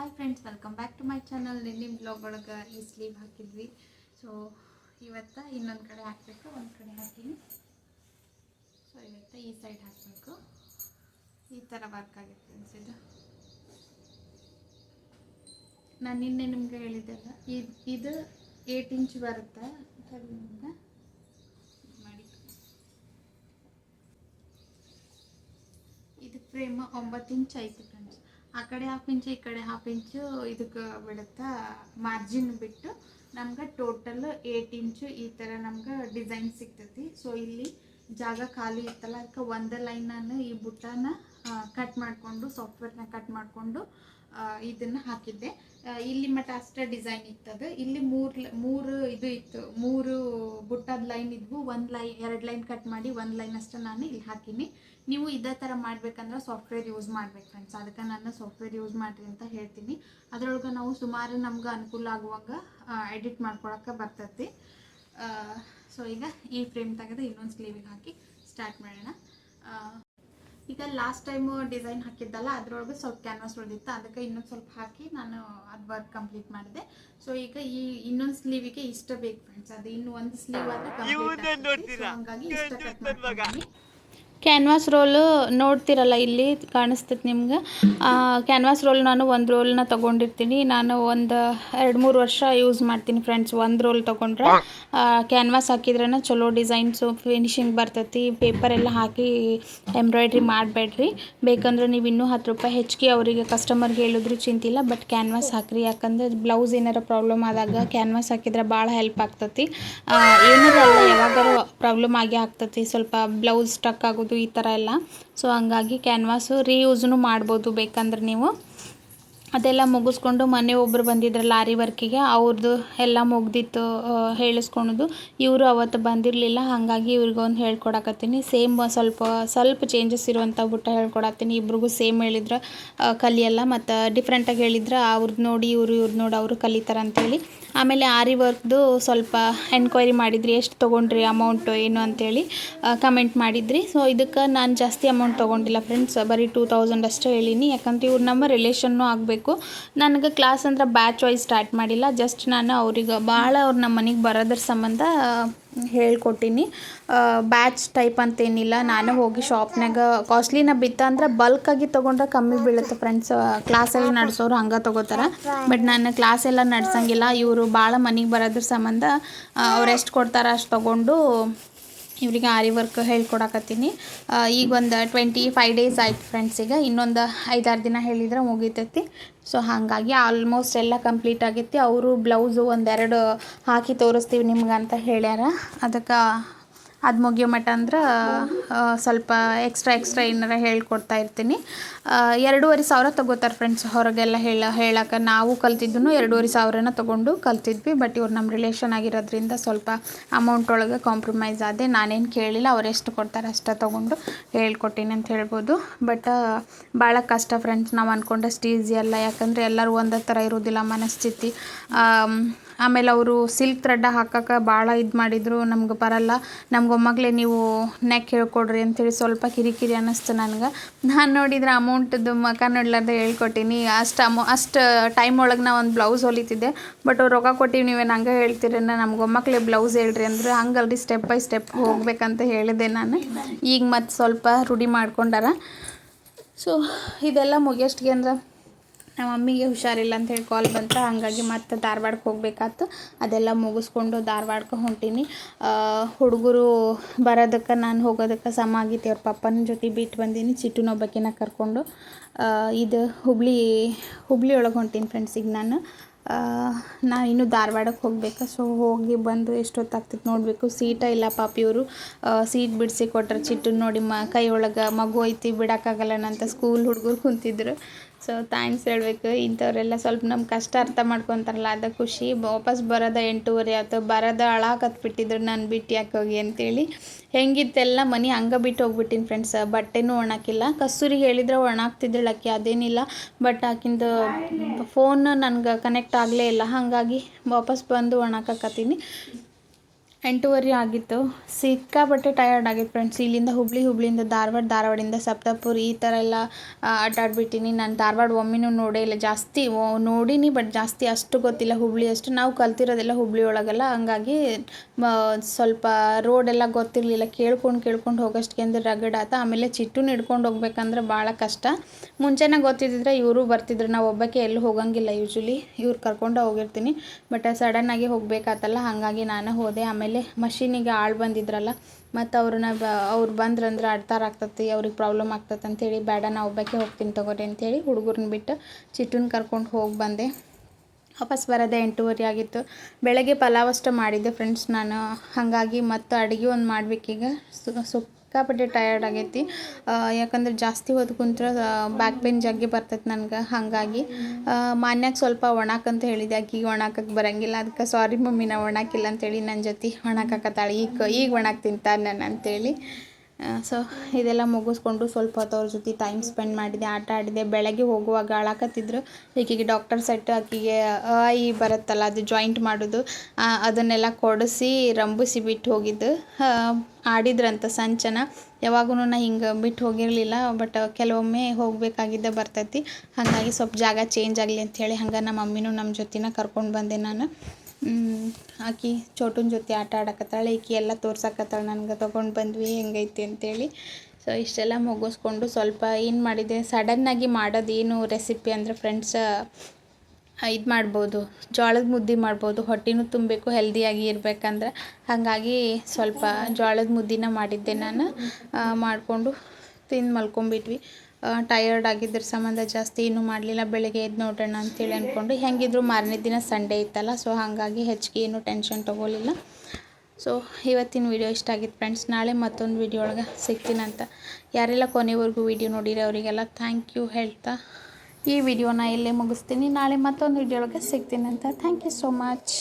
Hi friends welcome back to my channel ನಿನ್ನೆ blog ಒಳಗೆ ಈ ಸ್ಲೀವ್ ಹಾಕಿದ್ವಿ. ಸೊ ಇವತ್ತು ಇನ್ನೊಂದು ಕಡೆ ಹಾಕಬೇಕು, ಒಂದು ಕಡೆ ಹಾಕೀನಿ. ಸೊ ಇವತ್ತು ಈ ಸೈಡ್ ಹಾಕಬೇಕು. ಈ ಥರ ವರ್ಕ್ ಫ್ರೆಂಡ್ಸ್ ಇದು ನಾನು ನಿನ್ನೆ ನಿಮ್ಗೆ ಹೇಳಿದ್ದೆಲ್ಲ ಇದು ಇದು ಏಟ್ ಇಂಚ್ ಬರುತ್ತೆ. ಮಾಡಿ. ಇದು ಫ್ರೇಮ್ ಒಂಬತ್ತು ಇಂಚ್ ಐತಿ ಫ್ರೆಂಡ್ಸ್ ಆ ಕಡೆ ಹಾಫ್ ಇಂಚು ಈ ಕಡೆ ಹಾಫ್ ಇಂಚು ಇದಕ್ಕೆ ಬಿಡುತ್ತಾ ಮಾರ್ಜಿನ್ ಬಿಟ್ಟು ನಮ್ಗೆ ಟೋಟಲ್ ಏಟ್ ಇಂಚು ಈ ಥರ ನಮ್ಗೆ ಡಿಸೈನ್ ಸಿಗ್ತೈತಿ. ಸೊ ಇಲ್ಲಿ ಜಾಗ ಖಾಲಿ ಇತ್ತಲ್ಲ, ಅದಕ್ಕೆ ಲೈನ್ ನಾನು ಈ ಬುಟ್ಟನ ಕಟ್ ಮಾಡಿಕೊಂಡು ಸಾಫ್ಟ್ವೇರ್ನ ಕಟ್ ಮಾಡಿಕೊಂಡು ಇದನ್ನು ಹಾಕಿದ್ದೆ. ಇಲ್ಲಿ ಮಟ್ಟ ಅಷ್ಟೇ ಡಿಸೈನ್ ಇತ್ತದ. ಇಲ್ಲಿ ಮೂರು ಮೂರು ಇದು ಇತ್ತು. ಮೂರು ಬುಟ್ಟದ ಲೈನ್ ಇದ್ವು. ಒಂದು ಲೈನ್ ಎರಡು ಲೈನ್ ಕಟ್ ಮಾಡಿ ಒಂದು ಲೈನ್ ಅಷ್ಟೇ ನಾನು ಇಲ್ಲಿ ಹಾಕೀನಿ. ನೀವು ಇದೇ ಥರ ಮಾಡ್ಬೇಕಂದ್ರೆ ಸಾಫ್ಟ್ವೇರ್ ಯೂಸ್ ಮಾಡ್ಬೇಕು ಫ್ರೆಂಡ್ಸ್ ಅದಕ್ಕೆ ನಾನು ಸಾಫ್ಟ್ವೇರ್ ಯೂಸ್ ಮಾಡಿರಿ ಅಂತ ಹೇಳ್ತೀನಿ. ಅದರೊಳಗೆ ನಾವು ಸುಮಾರು ನಮ್ಗೆ ಅನುಕೂಲ ಆಗುವಾಗ ಎಡಿಟ್ ಮಾಡ್ಕೊಳಕ್ಕೆ ಬರ್ತೈತಿ. ಸೊ ಈಗ ಈ ಫ್ರೇಮ್ ತೆಗೆದು ಇನ್ನೊಂದು ಸ್ಲೀವಿಗೆ ಹಾಕಿ ಸ್ಟಾರ್ಟ್ ಮಾಡೋಣ. ಆ, ಈಗ ಲಾಸ್ಟ್ ಟೈಮು ಡಿಸೈನ್ ಹಾಕಿದ್ದಲ್ಲ ಅದ್ರೊಳಗೆ ಸ್ವಲ್ಪ ಕ್ಯಾನ್ವಾಸ್ ಉಳಿದಿತ್ತು. ಅದಕ್ಕೆ ಇನ್ನೊಂದು ಸ್ವಲ್ಪ ಹಾಕಿ ನಾನು ಅದು ವರ್ಕ್ ಕಂಪ್ಲೀಟ್ ಮಾಡಿದೆ. ಸೊ ಈಗ ಈ ಇನ್ನೊಂದು ಸ್ಲೀವಿಗೆ ಇಷ್ಟ ಬೇಕು ಫ್ರೆಂಡ್ಸ್ ಅದು ಇನ್ನೂ ಒಂದು ಸ್ಲೀವ್ ಆದ್ರೆ ಕಂಪ್ಲೀಟ್ ಹಂಗಾಗಿ ಇಷ್ಟ ಕಟ್ ಮಾಡ್ಕೊಂಡಿದ್ದೀನಿ. ಕ್ಯಾನ್ವಾಸ್ ರೋಲು ನೋಡ್ತಿರಲ್ಲ, ಇಲ್ಲಿ ಕಾಣಿಸ್ತೈತೆ ನಿಮ್ಗೆ. ಕ್ಯಾನ್ವಾಸ್ ರೋಲ್ ನಾನು ಒಂದು ರೋಲ್ನ ತೊಗೊಂಡಿರ್ತೀನಿ. ನಾನು ಒಂದು ಎರಡು ಮೂರು ವರ್ಷ ಯೂಸ್ ಮಾಡ್ತೀನಿ ಫ್ರೆಂಡ್ಸ್ ಒಂದು ರೋಲ್ ತೊಗೊಂಡ್ರೆ. ಕ್ಯಾನ್ವಾಸ್ ಹಾಕಿದ್ರೇ ಚಲೋ ಡಿಸೈನ್ಸು ಫಿನಿಶಿಂಗ್ ಬರ್ತೈತಿ. ಪೇಪರ್ ಎಲ್ಲ ಹಾಕಿ ಎಂಬ್ರಾಯ್ಡ್ರಿ ಮಾಡಬೇಡ್ರಿ. ಬೇಕಂದ್ರೆ ನೀವು ಇನ್ನೂ ಹತ್ತು ರೂಪಾಯಿ ಹೆಚ್ಚಿಗೆ ಅವರಿಗೆ ಕಸ್ಟಮರ್ಗೆ ಹೇಳಿದ್ರು ಚಿಂತಿಲ್ಲ ಬಟ್ ಕ್ಯಾನ್ವಾಸ್ ಹಾಕ್ರಿ. ಯಾಕಂದ್ರೆ ಬ್ಲೌಸ್ ಏನಾರ ಪ್ರಾಬ್ಲಮ್ ಆದಾಗ ಕ್ಯಾನ್ವಾಸ್ ಹಾಕಿದ್ರೆ ಭಾಳ ಹೆಲ್ಪ್ ಆಗ್ತೈತಿ. ಏನಾರ ಯಾವಾಗಾರು ಪ್ರಾಬ್ಲಮ್ ಆಗಿ ಆಗ್ತೈತಿ. ಸ್ವಲ್ಪ ಬ್ಲೌಸ್ ಸ್ಟಕ್ ಆಗೋದು ಈ ಥರ ಎಲ್ಲ. ಸೊ ಹಂಗಾಗಿ ಕ್ಯಾನ್ವಾಸು ರೀಯೂಸ್ನು ಮಾಡ್ಬೋದು ಬೇಕಂದ್ರೆ ನೀವು. ಅದೆಲ್ಲ ಮುಗಿಸ್ಕೊಂಡು ಮೊನ್ನೆ ಒಬ್ಬರು ಬಂದಿದ್ರು ಲಾರಿ ವರ್ಕಿಗೆ ಅವ್ರದ್ದು ಎಲ್ಲ ಮುಗ್ದಿತ್ತು ಹೇಳಿಸ್ಕೊಳೋದು. ಇವರು ಅವತ್ತು ಬಂದಿರಲಿಲ್ಲ, ಹಾಗಾಗಿ ಇವ್ರಿಗೊಂದು ಹೇಳ್ಕೊಡಕತ್ತೀನಿ. ಸೇಮ್ ಸ್ವಲ್ಪ ಸ್ವಲ್ಪ ಚೇಂಜಸ್ ಇರುವಂಥ ಬುಟ್ಟ ಹೇಳ್ಕೊಡತ್ತೀನಿ. ಇಬ್ರಿಗೂ ಸೇಮ್ ಹೇಳಿದ್ರೆ ಕಲಿಯಲ್ಲ, ಮತ್ತು ಡಿಫ್ರೆಂಟಾಗಿ ಹೇಳಿದ್ರೆ ಅವ್ರದ್ದು ನೋಡಿ ಇವರು ಇವ್ರು ನೋಡಿ ಅವರು ಕಲಿತಾರೆ ಅಂತೇಳಿ ಆಮೇಲೆ ಆರಿ ವರ್ಕ್ದು ಸ್ವಲ್ಪ ಎನ್ಕ್ವೈರಿ ಮಾಡಿದ್ರಿ, ಎಷ್ಟು ತೊಗೊಂಡ್ರಿ ಅಮೌಂಟು ಏನು ಅಂತೇಳಿ ಕಮೆಂಟ್ ಮಾಡಿದ್ರಿ. ಸೊ ಇದಕ್ಕೆ ನಾನು ಜಾಸ್ತಿ ಅಮೌಂಟ್ ತೊಗೊಂಡಿಲ್ಲ ಫ್ರೆಂಡ್ಸ್ ಬರೀ ಟೂ ತೌಸಂಡ್ ಅಷ್ಟೇ ಹೇಳೀನಿ. ಯಾಕಂದ್ರೆ ಇವ್ರು ನಮ್ಮ ರಿಲೇಷನ್ನು ಆಗಬೇಕು. ನನಗೆ ಕ್ಲಾಸ್ ಅಂದ್ರೆ ಬ್ಯಾಚ್ ವೈಸ್ ಸ್ಟಾರ್ಟ್ ಮಾಡಿಲ್ಲ. ಜಸ್ಟ್ ನಾನು ಅವ್ರಿಗೆ ಭಾಳ ಅವ್ರು ನಮ್ಮ ಮನೆಗೆ ಬರೋದ್ರ ಸಂಬಂಧ ಹೇಳ್ಕೊಟ್ಟಿನಿ. ಬ್ಯಾಚ್ ಟೈಪ್ ಅಂತೇನಿಲ್ಲ. ನಾನು ಹೋಗಿ ಶಾಪ್ನಾಗ ಕಾಸ್ಟ್ಲಿನ ಬಿತ್ತ ಅಂದ್ರೆ ಆಗಿ ತೊಗೊಂಡ್ರೆ ಕಮ್ಮಿ ಬೀಳುತ್ತೆ ಫ್ರೆಂಡ್ಸ್ ಕ್ಲಾಸೆಲ್ಲ ನಡೆಸೋರು ಹಂಗೆ ತೊಗೋತಾರೆ. ಬಟ್ ನಾನು ಕ್ಲಾಸ್ ಎಲ್ಲ ನಡೆಸಂಗಿಲ್ಲ. ಇವರು ಭಾಳ ಮನೆಗೆ ಬರೋದ್ರ ಸಂಬಂಧ ಅವ್ರು ಎಷ್ಟು ಕೊಡ್ತಾರೆ ಅಷ್ಟು ತೊಗೊಂಡು ಇವರಿಗೆ ಆರಿ ವರ್ಕ್ ಹೇಳ್ಕೊಡಕತ್ತೀನಿ. ಈಗ ಒಂದು ಟ್ವೆಂಟಿ ಫೈವ್ ಡೇಸ್ ಆಯ್ತು ಫ್ರೆಂಡ್ಸ್ ಈಗ. ಇನ್ನೊಂದು ಐದಾರು ದಿನ ಹೇಳಿದ್ರೆ ಮುಗೀತೈತಿ. ಸೊ ಹಾಗಾಗಿ ಆಲ್ಮೋಸ್ಟ್ ಎಲ್ಲ ಕಂಪ್ಲೀಟ್ ಆಗೈತಿ. ಅವರು ಬ್ಲೌಸು ಒಂದೆರಡು ಹಾಕಿ ತೋರಿಸ್ತೀವಿ ನಿಮ್ಗೆ ಅಂತ ಹೇಳ್ಯಾರ. ಅದಕ್ಕೆ ಅದು ಮುಗಿಯೋ ಮಟ್ಟ ಅಂದ್ರೆ ಸ್ವಲ್ಪ ಎಕ್ಸ್ಟ್ರಾ ಎಕ್ಸ್ಟ್ರಾ ಏನಾರ ಹೇಳ್ಕೊಡ್ತಾ ಇರ್ತೀನಿ. ಎರಡೂವರೆ ಸಾವಿರ ತಗೋತಾರೆ ಫ್ರೆಂಡ್ಸ್ ಹೊರಗೆಲ್ಲ ಹೇಳ ಹೇಳಕ್ಕೆ ನಾವು ಕಲ್ತಿದ್ದು ಎರಡೂವರೆ ಸಾವಿರನ ತೊಗೊಂಡು ಕಲ್ತಿದ್ವಿ ಬಟ್ ಇವ್ರು ನಮ್ಮ ರಿಲೇಷನ್ ಆಗಿರೋದ್ರಿಂದ ಸ್ವಲ್ಪ ಅಮೌಂಟ್ ಒಳಗೆ ಕಾಂಪ್ರಮೈಸ್ ಆದೆ. ನಾನೇನು ಕೇಳಿಲ್ಲ, ಅವ್ರು ಎಷ್ಟು ಕೊಡ್ತಾರೆ ಅಷ್ಟೇ ತೊಗೊಂಡು ಹೇಳ್ಕೊಟ್ಟೀನಿ ಅಂತ ಹೇಳ್ಬೋದು. ಬಟ್ ಭಾಳ ಕಷ್ಟ ಫ್ರೆಂಡ್ಸ್ ನಾವು ಅಂದ್ಕೊಂಡಷ್ಟು ಈಸಿ ಅಲ್ಲ. ಯಾಕಂದರೆ ಎಲ್ಲರೂ ಒಂದೇ ಥರ ಇರೋದಿಲ್ಲ ಮನಸ್ಥಿತಿ. ಆಮೇಲೆ ಅವರು ಸಿಲ್ಕ್ ಥ್ರೆಡ್ ಹಾಕಕ್ಕೆ ಭಾಳ ಇದು ಮಾಡಿದರು, ನಮ್ಗೆ ಬರಲ್ಲ. ನಮ್ಗೆ ಒಮ್ಮಗಲೇ ನೀವು ನೆಕ್ ಹೇಳ್ಕೊಡ್ರಿ ಅಂತೇಳಿ ಸ್ವಲ್ಪ ಕಿರಿಕಿರಿ ಅನ್ನಿಸ್ತು ನನಗೆ. ನಾನು ನೋಡಿದ್ರೆ ಅಮೌಂಟ್ದು ಮಕ ನೋಡ್ಲಾರ್ದೆ ಹೇಳ್ಕೊಟ್ಟೀನಿ. ಅಷ್ಟು ಅಮೌ, ಅಷ್ಟು ಟೈಮ್ ಒಳಗೆ ನಾ ಒಂದು ಬ್ಲೌಸ್ ಹೊಲಿತಿದ್ದೆ. ಬಟ್ ರೊಕ್ಕ ಕೊಟ್ಟಿವಿ ನೀವೇನು ಹಂಗೆ ಹೇಳ್ತೀರೇನ? ನಮ್ಗೆ ಒಮ್ಮಕ್ಲೆ ಬ್ಲೌಸ್ ಹೇಳ್ರಿ ಅಂದ್ರೆ ಹಂಗಲ್ರಿ ಸ್ಟೆಪ್ ಬೈ ಸ್ಟೆಪ್ ಹೋಗ್ಬೇಕಂತ ಹೇಳಿದೆ ನಾನು. ಈಗ ಮತ್ತು ಸ್ವಲ್ಪ ರೂಢಿ ಮಾಡ್ಕೊಂಡಾರ. ಸೊ ಇದೆಲ್ಲ ಮುಗಿಯಷ್ಟಿಗೆ ಅಂದ್ರೆ ನಮ್ಮ ಮಮ್ಮಿಗೆ ಹುಷಾರಿಲ್ಲ ಅಂತ ಹೇಳಿ ಕಾಲ್ ಬಂತ. ಹಾಗಾಗಿ ಮತ್ತೆ ಧಾರವಾಡಕ್ಕೆ ಹೋಗ್ಬೇಕಾತು. ಅದೆಲ್ಲ ಮುಗಿಸ್ಕೊಂಡು ಧಾರವಾಡಕ್ಕೆ ಹೊಂಟೀನಿ. ಹುಡುಗರು ಬರೋದಕ್ಕೆ ನಾನು ಹೋಗೋದಕ್ಕೆ ಸಮ ಆಗಿತ್ತು. ಅವ್ರ ಪಪ್ಪನ ಜೊತೆ ಬಿಟ್ಟು ಬಂದೀನಿ. ಚಿಟ್ಟುನೊಬ್ಬಕಿನ ಕರ್ಕೊಂಡು. ಇದು ಹುಬ್ಳಿ ಹುಬ್ಳಿ ಒಳಗೆ ಹೊಂಟೀನಿ ಫ್ರೆಂಡ್ಸಿಗೆ ನಾನು. ನಾ ಇನ್ನು ಧಾರವಾಡಕ್ಕೆ ಹೋಗ್ಬೇಕು. ಸೊ ಹೋಗಿ ಬಂದು ಎಷ್ಟೊತ್ತಾಗ್ತಿತ್ತು ನೋಡಬೇಕು. ಸೀಟ ಇಲ್ಲ ಪಾಪಿ ಇವರು. ಸೀಟ್ ಬಿಡಿಸಿ ಕೊಟ್ರೆ ಚಿಟ್ಟು ನೋಡಿ ಮ, ಕೈ ಒಳಗೆ ಮಗು ಐತಿ, ಬಿಡೋಕ್ಕಾಗಲ್ಲ ಅಂತ ಸ್ಕೂಲ್ ಹುಡುಗರು ಕುಂತಿದ್ರು. ಸೊ ಥ್ಯಾಂಕ್ಸ್ ಹೇಳಬೇಕು. ಇಂಥವರೆಲ್ಲ ಸ್ವಲ್ಪ ನಮ್ಮ ಕಷ್ಟ ಅರ್ಥ ಮಾಡ್ಕೊತಾರಲ್ಲ, ಅದು ಖುಷಿ. ವಾಪಸ್ ಬರೋದ ಎಂಟೂವರೆ ಆಯ್ತು. ಬರೋದ ಅಳಾಕತ್ ಬಿಟ್ಟಿದ್ರು ನಾನು ಬಿಟ್ಟು ಯಾಕೆ ಹೋಗಿ ಅಂತೇಳಿ. ಹೆಂಗಿತ್ತೆಲ್ಲ ಮನೆ ಹಂಗೆ ಬಿಟ್ಟು ಹೋಗ್ಬಿಟ್ಟಿನಿ ಫ್ರೆಂಡ್ಸ್ ಬಟ್ಟೆನೂ ಒಣಾಕಿಲ್ಲ. ಕಸ್ತೂರಿಗೆ ಹೇಳಿದ್ರೆ ಒಣಾಗ್ತಿದ್ದಳು ಆಕೆ ಅದೇನಿಲ್ಲ. ಬಟ್ ಆಕಿಂದು ಫೋನ್ ನನಗೆ ಕನೆಕ್ಟ್ ಆಗಲೇ ಇಲ್ಲ. ಹಾಗಾಗಿ ವಾಪಸ್ ಬಂದು ಒಣಾಕತ್ತೀನಿ ಎಂಟೂವರೆ ಆಗಿತ್ತು. ಸಿಕ್ಕಾಪಟ್ಟೆ ಟಯರ್ಡ್ ಆಗಿತ್ತು ಫ್ರೆಂಡ್ಸ್ ಇಲ್ಲಿಂದ ಹುಬ್ಳಿ, ಹುಬ್ಳಿಯಿಂದ ಧಾರವಾಡ ಧಾರವಾಡಿಂದ ಸಪ್ತಾಪುರ್ ಈ ಥರ ಎಲ್ಲ ಆಟಾಡ್ಬಿಟ್ಟಿನಿ ನಾನು ಧಾರವಾಡ ಒಮ್ಮೆನೂ ನೋಡೇ ಇಲ್ಲ. ಜಾಸ್ತಿ ನೋಡಿನಿ ಬಟ್ ಜಾಸ್ತಿ ಅಷ್ಟು ಗೊತ್ತಿಲ್ಲ. ಹುಬ್ಳಿ ಅಷ್ಟು ನಾವು ಕಲ್ತಿರೋದೆಲ್ಲ ಹುಬ್ಳಿ ಒಳಗೆಲ್ಲ. ಹಂಗಾಗಿ ಸ್ವಲ್ಪ ರೋಡೆಲ್ಲ ಗೊತ್ತಿರಲಿಲ್ಲ. ಕೇಳ್ಕೊಂಡು ಕೇಳ್ಕೊಂಡು ಹೋಗೋಷ್ಟಕ್ಕೆ ಅಂದರೆ ರಗಡ್ ಆತ. ಆಮೇಲೆ ಚಿಟ್ಟು ಹಿಡ್ಕೊಂಡು ಹೋಗ್ಬೇಕಂದ್ರೆ ಭಾಳ ಕಷ್ಟ. ಮುಂಚೆನೇ ಗೊತ್ತಿದ್ದಿದ್ರೆ ಇವರು ಬರ್ತಿದ್ರು. ನಾವು ಒಬ್ಬಕ್ಕೆ ಎಲ್ಲೂ ಹೋಗಂಗಿಲ್ಲ ಯೂಶ್ವಲಿ ಇವ್ರು ಕರ್ಕೊಂಡು ಹೋಗಿರ್ತೀನಿ. ಬಟ್ ಸಡನ್ನಾಗಿ ಹೋಗ್ಬೇಕಾತಲ್ಲ. ಹಾಗಾಗಿ ನಾನು ಹೋದೆ. ಆಮೇಲೆ ಮಷೀನಿಗೆ ಆಳು ಬಂದಿದ್ರಲ್ಲ, ಮತ್ತು ಅವ್ರನ್ನ ಬ, ಅವ್ರು ಬಂದ್ರಂದ್ರೆ ಅಡ್ತಾರ ಆಗ್ತತಿ, ಅವ್ರಿಗೆ ಪ್ರಾಬ್ಲಮ್ ಆಗ್ತತಿ ಅಂಥೇಳಿ ಬೇಡ ನಾ ಒಬ್ಬಕ್ಕೆ ಹೋಗ್ತೀನಿ ತಗೋರಿ ಅಂಥೇಳಿ ಹುಡುಗರನ್ನ ಬಿಟ್ಟು ಚಿಟ್ಟುನ ಕರ್ಕೊಂಡು ಹೋಗಿ ಬಂದೆ. ವಾಪಸ್ ಬರೋದೇ ಎಂಟೂವರೆ ಆಗಿತ್ತು. ಬೆಳಗ್ಗೆ ಪಲಾವ್ ಅಷ್ಟು ಮಾಡಿದ್ದೆ ಫ್ರೆಂಡ್ಸ್ ನಾನು. ಹಾಗಾಗಿ ಮತ್ತು ಅಡುಗೆ ಒಂದು ಮಾಡ್ಬೇಕೀಗ ಸು ಸಿಕ್ಕಾಪಟ್ಟೆ ಟಯರ್ಡ್ ಆಗೈತಿ. ಯಾಕಂದ್ರೆ ಜಾಸ್ತಿ ಹೊತ್ತು ಕುಂತ್ರೆ ಬ್ಯಾಕ್ ಪೇನ್ ಜಗ್ಗಿ ಬರ್ತೈತೆ ನನಗೆ. ಹಾಗಾಗಿ ಮಾನ್ಯಾಗ ಸ್ವಲ್ಪ ಒಣಾಕಂತ ಹೇಳಿದೆ ಆಕಿಗೆ ಒಣಾಕಕ್ಕೆ ಬರಂಗಿಲ್ಲ. ಅದಕ್ಕೆ ಸಾರಿ ಮಮ್ಮಿ ನಾ ಒಣಾಕಿಲ್ಲ ಅಂತೇಳಿ ನನ್ನ ಜೊತೆ ಒಣಾಕತ್ತಾಳೆ ಈಗ ಈಗ ಒಣಾಕ್ ತಿಂತಾರೆ ನಾನು ಅಂತೇಳಿ. ಸೊ ಇದೆಲ್ಲ ಮುಗಿಸ್ಕೊಂಡು ಸ್ವಲ್ಪ ಹೊತ್ತು ಅವ್ರ ಜೊತೆ ಟೈಮ್ ಸ್ಪೆಂಡ್ ಮಾಡಿದೆ, ಆಟ ಆಡಿದೆ. ಬೆಳಗ್ಗೆ ಹೋಗುವಾಗ ಅಳಕತ್ತಿದ್ರು. ಈಕೆಗೆ ಡಾಕ್ಟರ್ ಸೆಟ್ ಆಕೆಗೆ ಅ ಬರುತ್ತಲ್ಲ, ಅದು ಜಾಯಿಂಟ್ ಮಾಡೋದು. ಅದನ್ನೆಲ್ಲ ಕೊಡಿಸಿ ರಂಬಿಸಿ ಬಿಟ್ಟು ಹೋಗಿದ್ದು. ಆಡಿದ್ರಂತ ಸಂಚನ. ಯಾವಾಗೂ ನಾ ಹಿಂಗೆ ಬಿಟ್ಟು ಹೋಗಿರಲಿಲ್ಲ ಬಟ್ ಕೆಲವೊಮ್ಮೆ ಹೋಗಬೇಕಾಗಿದ್ದ ಬರ್ತೈತಿ. ಹಾಗಾಗಿ ಸ್ವಲ್ಪ ಜಾಗ ಚೇಂಜ್ ಆಗಲಿ ಅಂಥೇಳಿ ಹಂಗೆ ನಮ್ಮ ಮಮ್ಮಿನೂ ನಮ್ಮ ಜೊತೆನ ಕರ್ಕೊಂಡು ಬಂದೆ ನಾನು. ಆಕಿ ಚೋಟುನ ಜೊತೆ ಆಟ ಆಡಕತ್ತಾಳೆ, ಈಕಿ ಎಲ್ಲ ತೋರ್ಸಕತ್ತಾಳೆ, ನನಗೆ ತೊಗೊಂಡು ಬಂದ್ವಿ, ಹೆಂಗೈತಿ ಅಂತೇಳಿ. ಸೊ ಇಷ್ಟೆಲ್ಲ ಮುಗಿಸ್ಕೊಂಡು ಸ್ವಲ್ಪ ಏನು ಮಾಡಿದೆ ಸಡನ್ನಾಗಿ ಮಾಡೋದೇನು ರೆಸಿಪಿ ಅಂದರೆ ಫ್ರೆಂಡ್ಸ್ ಇದು ಮಾಡ್ಬೋದು, ಜೋಳದ ಮುದ್ದೆ ಮಾಡ್ಬೋದು, ಹೊಟ್ಟೆನೂ ತುಂಬಬೇಕು ಹೆಲ್ದಿಯಾಗಿ ಇರಬೇಕಂದ್ರೆ. ಹಾಗಾಗಿ ಸ್ವಲ್ಪ ಜೋಳದ ಮುದ್ದೆನ ಮಾಡಿದ್ದೆ ನಾನು ಮಾಡಿಕೊಂಡು ತಿಂದು ಮಲ್ಕೊಂಬಿಟ್ವಿ. ಟಯರ್ಡ್ ಆಗಿದ್ರ ಸಂಬಂಧ ಜಾಸ್ತಿ ಏನೂ ಮಾಡಲಿಲ್ಲ. ಬೆಳಗ್ಗೆ ಎದ್ದು ನೋಡೋಣ ಅಂತೇಳಿ ಅಂದ್ಕೊಂಡು ಹೆಂಗಿದ್ರು ಮಾರನೇ ದಿನ ಸಂಡೇ ಇತ್ತಲ್ಲ ಸೊ ಹಾಗಾಗಿ ಹೆಚ್ಚಿಗೆ ಏನೂ ಟೆನ್ಷನ್ ತೊಗೊಲಿಲ್ಲ ಸೊ ಇವತ್ತಿನ ವಿಡಿಯೋ ಇಷ್ಟ ಆಗಿತ್ತು ಫ್ರೆಂಡ್ಸ್ ನಾಳೆ ಮತ್ತೊಂದು ವಿಡಿಯೋ ಒಳಗೆ ಸಿಗ್ತೀನಂತ ಯಾರೆಲ್ಲ ಕೊನೆವರೆಗೂ ವಿಡಿಯೋ ನೋಡಿರೋ ಅವರಿಗೆಲ್ಲ ಥ್ಯಾಂಕ್ ಯು ಹೇಳ್ತಾ ಈ ವಿಡಿಯೋನ ಇಲ್ಲೇ ಮುಗಿಸ್ತೀನಿ. ನಾಳೆ ಮತ್ತೊಂದು ವಿಡಿಯೋ ಒಳಗೆ ಸಿಗ್ತೀನಂತ ಥ್ಯಾಂಕ್ ಯು ಸೋ ಮಚ್